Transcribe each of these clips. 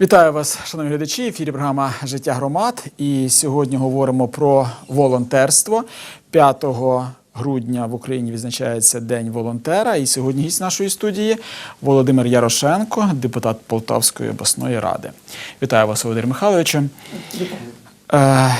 Вітаю вас, шановні глядачі. Ефірі програма Життя громад. І сьогодні говоримо про волонтерство. 5 грудня в Україні відзначається День волонтера. І сьогодні гість нашої студії Володимир Ярошенко, депутат Полтавської обласної ради. Вітаю вас, Володимир Михайловичу. Е,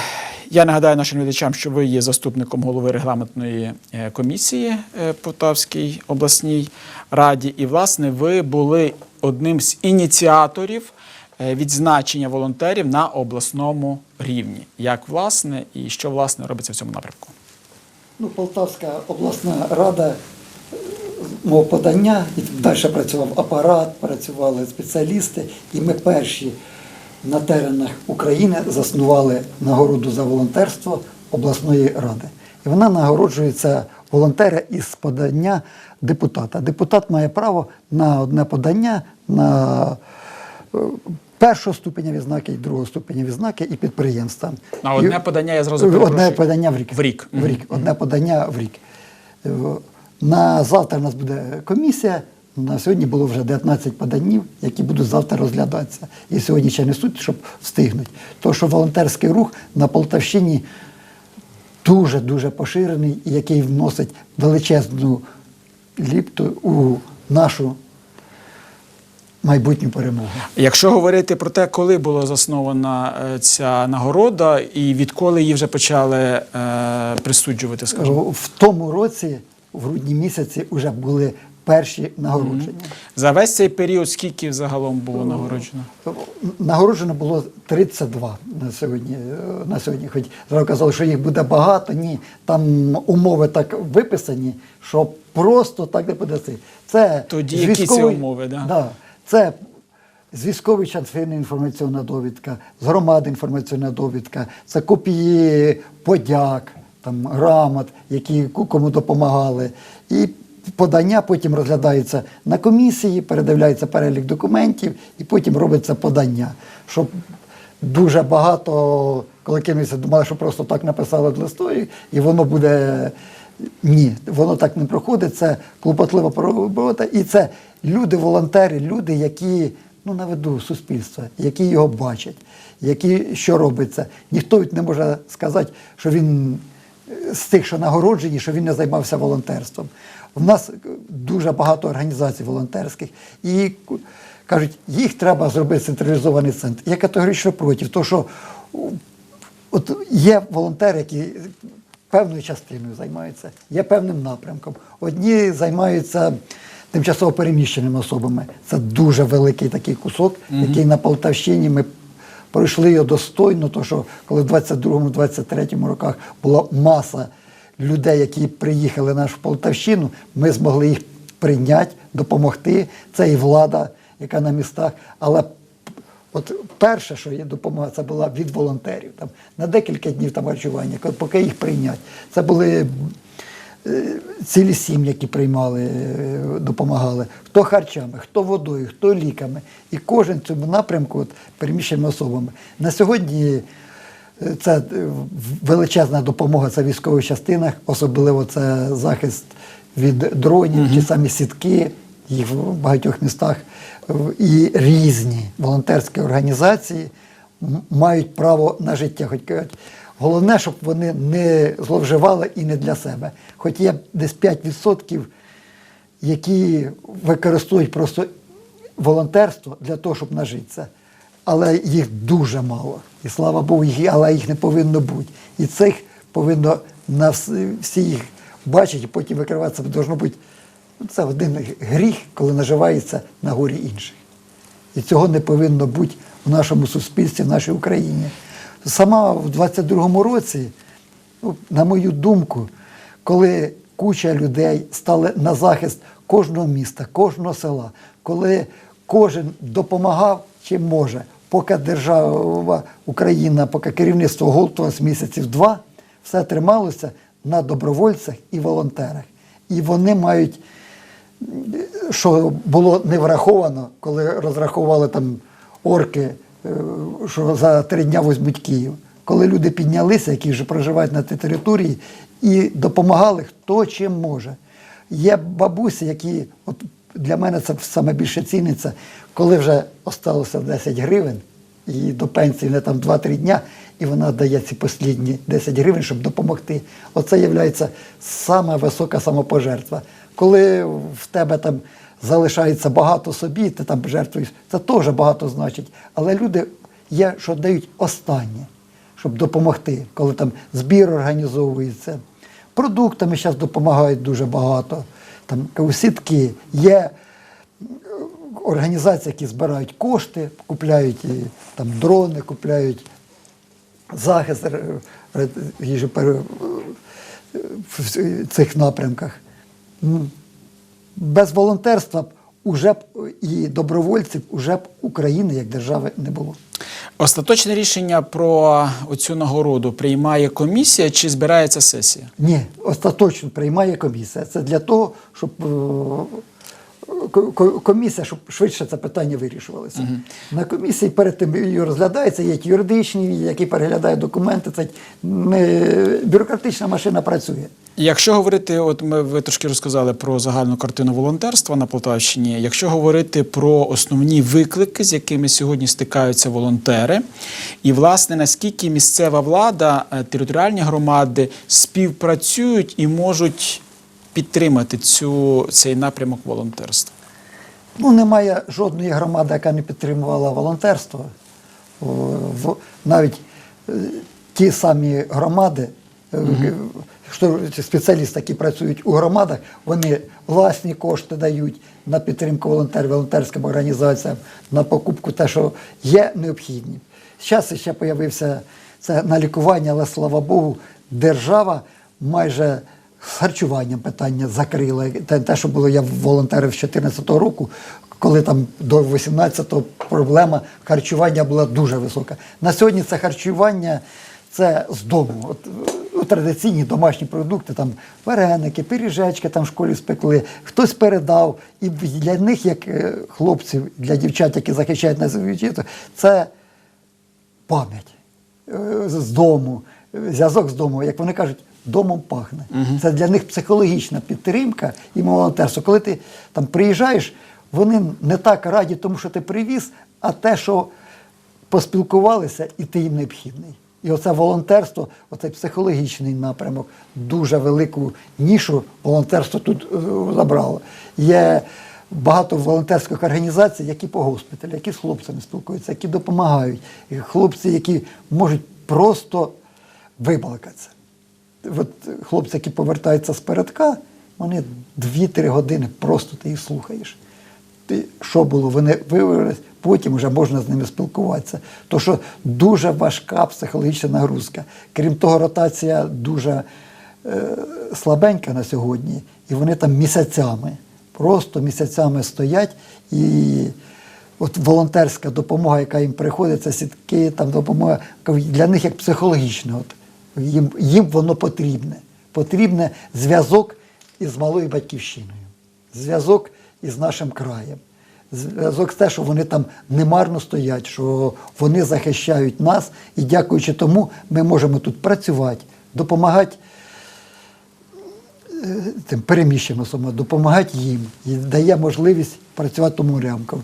Я нагадаю нашим глядачам, що ви є заступником голови регламентної е, комісії е, Полтавській обласній раді, і, власне, ви були одним з ініціаторів відзначення волонтерів на обласному рівні. Як власне і що власне робиться в цьому напрямку? Ну, Полтавська обласна рада е, мого подання, і далі працював апарат, працювали спеціалісти, і ми перші на теренах України заснували нагороду за волонтерство обласної ради. І вона нагороджується волонтера із подання депутата. Депутат має право на одне подання на е, першого ступеня відзнаки і другого ступеня відзнаки і підприємства. На одне І- подання я зразу Одне подання в рік. В рік. В рік. Одне подання в рік. Е, На завтра у нас буде комісія. На сьогодні було вже 19 поданів, які будуть завтра розглядатися. І сьогодні ще несуть, щоб встигнути. Тому що волонтерський рух на Полтавщині дуже-дуже поширений, який вносить величезну ліпту у нашу майбутню перемогу. Якщо говорити про те, коли була заснована е, ця нагорода, і відколи її вже почали е, присуджувати, скажімо? В тому році, в грудні місяці, вже були перші нагородження. За весь цей період скільки загалом було нагороджено? Нагороджено було 32 на сьогодні. е, На сьогодні. Хоч зразу казали, що їх буде багато. Ні, там умови так виписані, що просто так не буде. Це Тоді з які ці умови, да? Да, це з військової частини інформаційна довідка, з громади інформаційна довідка, це копії подяк, там, грамот, які кому допомагали. І подання потім розглядається на комісії, передивляється перелік документів, і потім робиться подання. Щоб дуже багато колективності думали, що просто так написали в листові, і воно буде. Ні, воно так не проходить. Це клопотлива робота. І це люди-волонтери, люди, які ну, на виду суспільства, які його бачать, які що робиться. Ніхто не може сказати, що він з тих, що нагороджені, що він не займався волонтерством. У нас дуже багато організацій волонтерських, і кажуть, їх треба зробити централізований центр. Я категорично проти, тому що от є волонтери, які певною частиною займаються, є певним напрямком. Одні займаються тимчасово переміщеними особами. Це дуже великий такий кусок, який на Полтавщині ми пройшли його достойно, тому що коли в 22-23 роках була маса людей, які приїхали на нашу Полтавщину, ми змогли їх прийняти, допомогти. Це і влада, яка на містах. Але От перше, що є допомога, це була від волонтерів. Там, на декілька днів там харчування, поки їх прийнять. Це були е, цілі сім'ї, які приймали, е, допомагали. Хто харчами, хто водою, хто ліками. І кожен в цьому напрямку от, переміщеними особами. На сьогодні е, це величезна допомога це в військових частинах, особливо це захист від дронів, ті самі сітки, їх в багатьох містах. І різні волонтерські організації мають право на життя. Хоч головне, щоб вони не зловживали і не для себе. Хоч є десь 5%, які використовують просто волонтерство для того, щоб нажитися. Але їх дуже мало. І слава Богу, їх, але їх не повинно бути. І цих повинно на всі, їх бачити, і потім викриватися. Должно бути це один гріх, коли наживається на горі інших. І цього не повинно бути в нашому суспільстві, в нашій Україні. Сама в 22-му році, ну, на мою думку, коли куча людей стали на захист кожного міста, кожного села, коли кожен допомагав чим може, поки держава Україна, поки керівництво голтувалось місяців два, все трималося на добровольцях і волонтерах. І вони мають що було не враховано, коли розраховували там орки, е, що за три дня візьмуть Київ. Коли люди піднялися, які вже проживають на тій території, і допомагали хто чим може. Є бабусі, які от для мене це саме більше ціниться, коли вже осталося 10 гривень, і до пенсії не там 2-3 дня, і вона дає ці останні 10 гривень, щоб допомогти. Оце є саме висока самопожертва. Коли в тебе там залишається багато собі, ти там жертвуєш, це теж багато значить. Але люди є, що дають останнє, щоб допомогти, коли там збір організовується. Продуктами зараз допомагають дуже багато. Там сітки є організації, які збирають кошти, купляють там, дрони, купляють захист е, е, в цих напрямках. Без волонтерства б уже б і добровольців уже б України як держави не було. Остаточне рішення про цю нагороду приймає комісія чи збирається сесія? Ні, остаточно приймає комісія. Це для того, щоб е, комісія, щоб швидше це питання вирішувалося. На комісії перед тим її розглядається, є юридичні, які переглядають документи. Це не бюрократична машина працює. Якщо говорити, от ми ви трошки розказали про загальну картину волонтерства на Полтавщині. Якщо говорити про основні виклики, з якими сьогодні стикаються волонтери, і власне наскільки місцева влада, е, територіальні громади співпрацюють і можуть підтримати цю цей напрямок волонтерства. Ну, немає жодної громади, яка не підтримувала волонтерство. Навіть е, ті самі громади, е, що спеціалісти, які працюють у громадах, вони власні кошти дають на підтримку волонтерів, волонтерським організаціям, на покупку те, що є необхідні. Зараз ще з'явився це на лікування, але слава Богу, держава майже харчуванням питання закрила. Те, те, що було я волонтерив з 2014 року, коли там до 18-го проблема харчування була дуже висока. На сьогодні це харчування це з дому. От, е, традиційні домашні продукти, там вареники, пиріжечки там в школі спекли, хтось передав. І для них, як е, хлопців, для дівчат, які захищають нас вітчизну, це пам'ять е, з дому, зв'язок з дому, як вони кажуть, домом пахне. Це для них психологічна підтримка і волонтерство. Коли ти там приїжджаєш, вони не так раді, тому що ти привіз, а те, що поспілкувалися, і ти їм необхідний. І оце волонтерство, оцей психологічний напрямок, дуже велику нішу волонтерство тут е, забрало. Є багато волонтерських організацій, які по госпіталі, які з хлопцями спілкуються, які допомагають. І хлопці, які можуть просто вибалкатися. От хлопці, які повертаються з передка, вони 2-3 години просто ти їх слухаєш. Ти, що було, вони виявились, потім вже можна з ними спілкуватися. То що дуже важка психологічна нагрузка. Крім того, ротація дуже е, слабенька на сьогодні, і вони там місяцями, просто місяцями стоять. І от волонтерська допомога, яка їм приходить, це сітки, там допомога для них як психологічна. От, їм, їм воно потрібне. Потрібне зв'язок із малою батьківщиною, зв'язок із нашим краєм. Зв'язок з те, що вони там немарно стоять, що вони захищають нас, і дякуючи тому, ми можемо тут працювати, допомагати е, тим переміщеним особам, допомагати їм і дає можливість працювати тому рямку-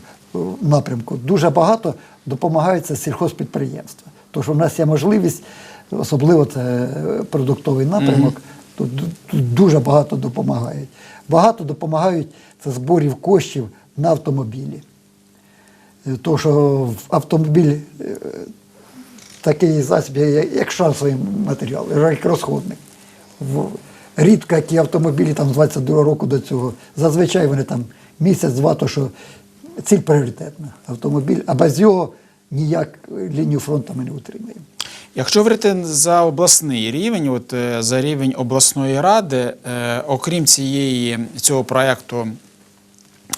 напрямку. Дуже багато допомагаються сільхозпідприємства. Що в нас є можливість, особливо це продуктовий напрямок, тут, тут дуже багато допомагають. Багато допомагають це зборів коштів на автомобілі. Е, То, що автомобіль е, такий засіб, як шансовий матеріал, як розходник. Рідко які автомобілі там з 22 року до цього. Зазвичай вони там місяць-два, то що ціль пріоритетна автомобіль, а без його ніяк лінію фронту ми не утримаємо. Якщо говорити за обласний рівень, от е, за рівень обласної ради, е, окрім цієї цього проекту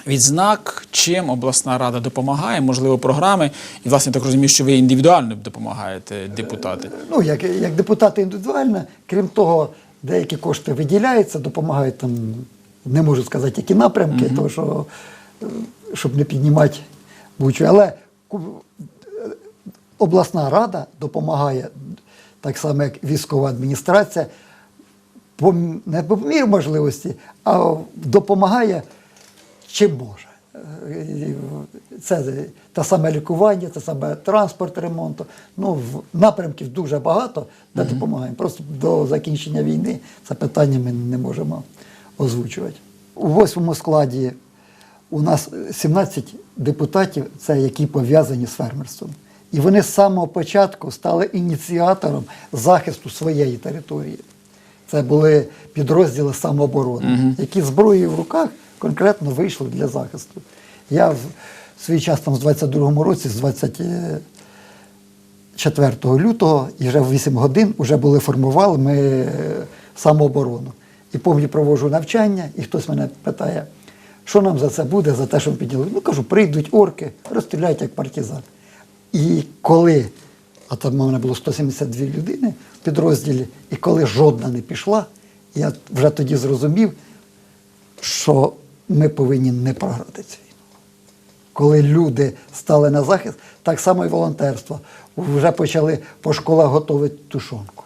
відзнак, чим обласна рада допомагає, можливо, програми, і власне так розумію, що ви індивідуально допомагаєте депутати. Ну, як, як депутати індивідуально, крім того, деякі кошти виділяються, допомагають там, не можу сказати, які напрямки, тому що, е, щоб не піднімати будь-що. Але обласна рада допомагає, так само як військова адміністрація, не по мірі можливості, а допомагає чим може. Е, Це те саме лікування, це саме транспорт ремонту. Ну, напрямків дуже багато, де допомагаємо. Просто до закінчення війни це питання ми не можемо озвучувати. У восьмому складі у нас 17 депутатів, це які пов'язані з фермерством. І вони з самого початку стали ініціатором захисту своєї території. Це були підрозділи самооборони, які зброєю в руках конкретно вийшли для захисту. Я в свій час там з 22-му році, з 24 лютого, і вже в 8 годин вже були формували ми е, самооборону. І повні проводжу навчання, і хтось мене питає, що нам за це буде, за те, що ми підняли. Ну кажу, прийдуть орки, розстріляють як партизан. І коли, а там у мене було 172 людини в підрозділі, і коли жодна не пішла, я вже тоді зрозумів, що ми повинні не програти цю війну. Коли люди стали на захист, так само і волонтерство. Вже почали по школах готувати тушонку,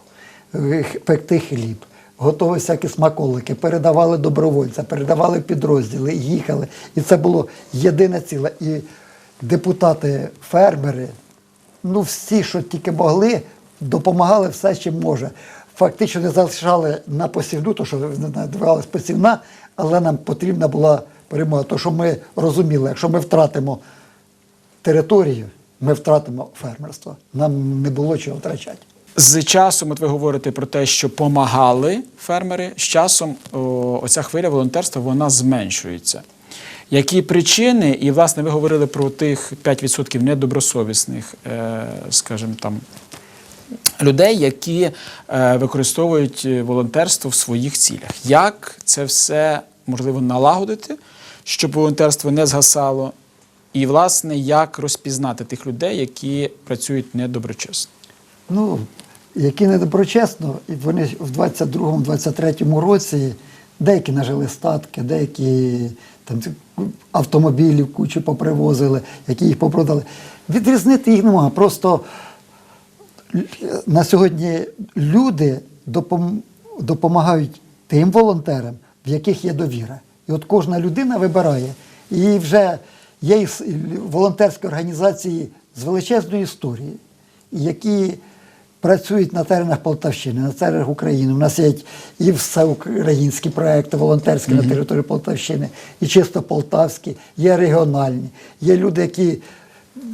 пекти хліб, готові всякі смаколики, передавали добровольця, передавали підрозділи, їхали. І це було єдине ціле. І депутати, фермери, ну всі, що тільки могли, допомагали все, чим може. Фактично не залишали на посівну, то що надавалась посівна, але нам потрібна була перемога. То що ми розуміли, якщо ми втратимо територію, ми втратимо фермерство. Нам не було чого втрачати. З часом, от ви говорите про те, що помагали фермери, з часом о, оця хвиля волонтерства вона зменшується. Які причини, і власне ви говорили про тих 5% недобросовісних, е, скажімо там, людей, які е, використовують е, волонтерство в своїх цілях. Як це все можливо налагодити, щоб волонтерство не згасало? І, власне, як розпізнати тих людей, які працюють недоброчесно? Ну, які недоброчесно, і вони в 22-23 році деякі нажили статки, деякі там автомобілів кучу попривозили, які їх попродали. Відрізнити їх немає. Просто на сьогодні люди допом- допомагають тим волонтерам, в яких є довіра. І от кожна людина вибирає. І вже є волонтерські організації з величезною історією, які працюють на теренах Полтавщини, на теренах України. У нас є і всеукраїнські проекти волонтерські на території Полтавщини, і чисто полтавські, є регіональні. Є люди, які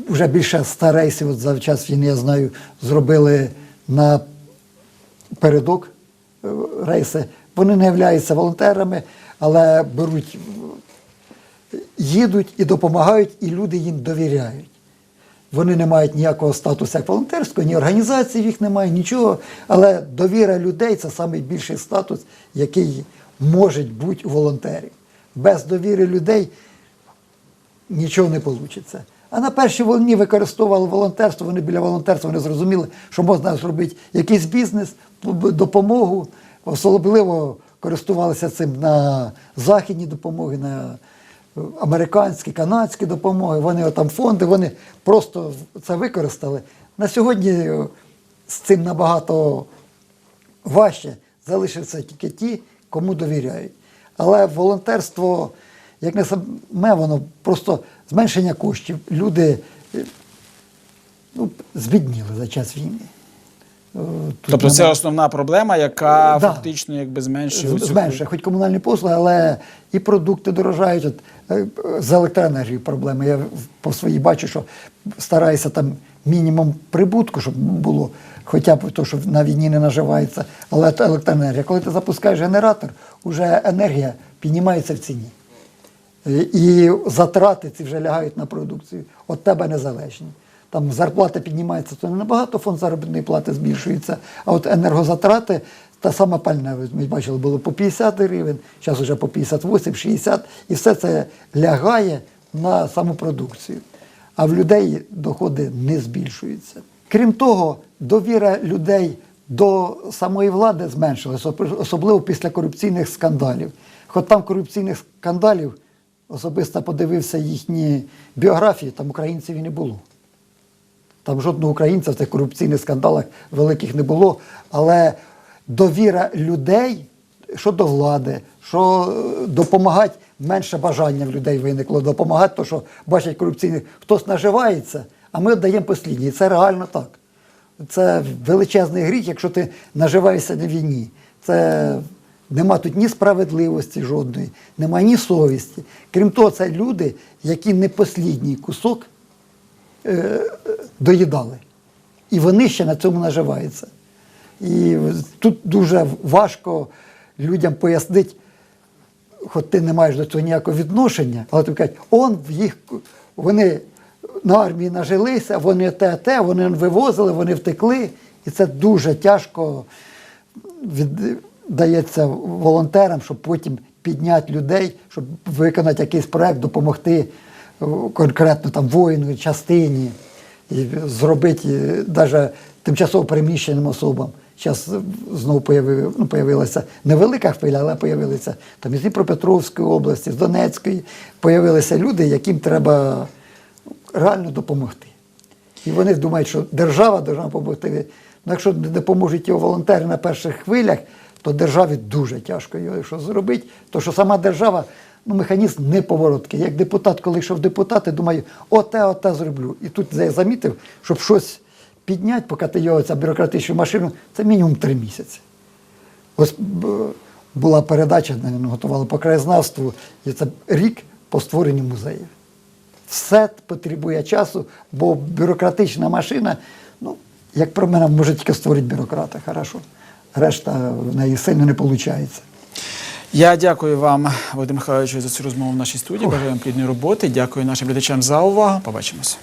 вже більше ста рейсів от за час війни, я знаю, зробили на передок е, рейси. Вони не являються волонтерами, але беруть, їдуть і допомагають, і люди їм довіряють. Вони не мають ніякого статусу як волонтерського, ні організації їх немає, нічого. Але довіра людей це найбільший статус, який може бути у волонтерів. Без довіри людей нічого не вийде. А на першій волні використовували волонтерство, вони біля волонтерства вони зрозуміли, що можна зробити якийсь бізнес, допомогу. Особливо користувалися цим на західні допомоги, на американські, канадські допомоги. Вони там фонди, вони просто це використали. На сьогодні е, з цим набагато важче залишаться тільки ті, кому довіряють. Але волонтерство, як не саме, воно просто зменшення коштів. Люди е, ну, збідніли за час війни. Тут Тобто це основна проблема, яка Да. фактично якби зменшує зменшує, хоч комунальні послуги, але і продукти дорожають. От, е, з електроенергією проблеми. Я по своїй бачу, що стараюся там мінімум прибутку, щоб було, хоча б то, що на війні не наживається, але електроенергія. Коли ти запускаєш генератор, вже енергія піднімається в ціні. Е, І затрати ці вже лягають на продукцію. От тебе незалежні. Там зарплата піднімається, то не набагато фонд заробітної плати збільшується. А от енергозатрати, та сама пальне, ми бачили, було по 50 гривень, зараз вже по 58, 60, і все це лягає на саму продукцію. А в людей доходи не збільшуються. Крім того, довіра людей до самої влади зменшилася, особливо після корупційних скандалів. Хоч там корупційних скандалів особисто подивився їхні біографії, там українців і не було. Там жодного українця в цих корупційних скандалах великих не було. Але довіра людей що до влади, що е, допомагати менше бажання в людей виникло допомагати, тому що бачать корупційних, хтось наживається, а ми віддаємо послідні. Це реально так. Це величезний гріх, якщо ти наживаєшся на війні. Це нема тут ні справедливості жодної, нема ні совісті. Крім того, це люди, які не послідній кусок доїдали. І вони ще на цьому наживаються. І тут дуже важко людям пояснити, хоч ти не маєш до цього ніякого відношення, але тобі кажуть, он в їх, вони на армії нажилися, вони те, те, вони вивозили, вони втекли. І це дуже тяжко віддається волонтерам, щоб потім підняти людей, щоб виконати якийсь проект, допомогти е, конкретно там воїну, частині, і зробити навіть тимчасово переміщеним особам. Зараз знову появи, ну, появилася невелика хвиля, але появилися там із Дніпропетровської області, з Донецької. Появилися люди, яким треба реально допомогти. І вони думають, що держава должна допомогти. Ну, якщо не допоможуть його волонтери на перших хвилях, то державі дуже тяжко його що зробити. То що сама держава, ну, механізм неповороткий. Як депутат, коли йшов в депутати, думаю, оте, оте зроблю. І тут я замітив, щоб щось підняти, поки ти його ця бюрократичну машину, це мінімум три місяці. Ось була передача, навіть, готували по краєзнавству, і це рік по створенню музеїв. Все потребує часу, бо бюрократична машина, ну, як про мене, може тільки створити бюрократа, хорошо. Решта в неї сильно не виходить. Я дякую вам, Володимир Михайлович, за цю розмову в нашій студії. Бажаю вам плідної роботи. Дякую нашим глядачам за увагу. Побачимося.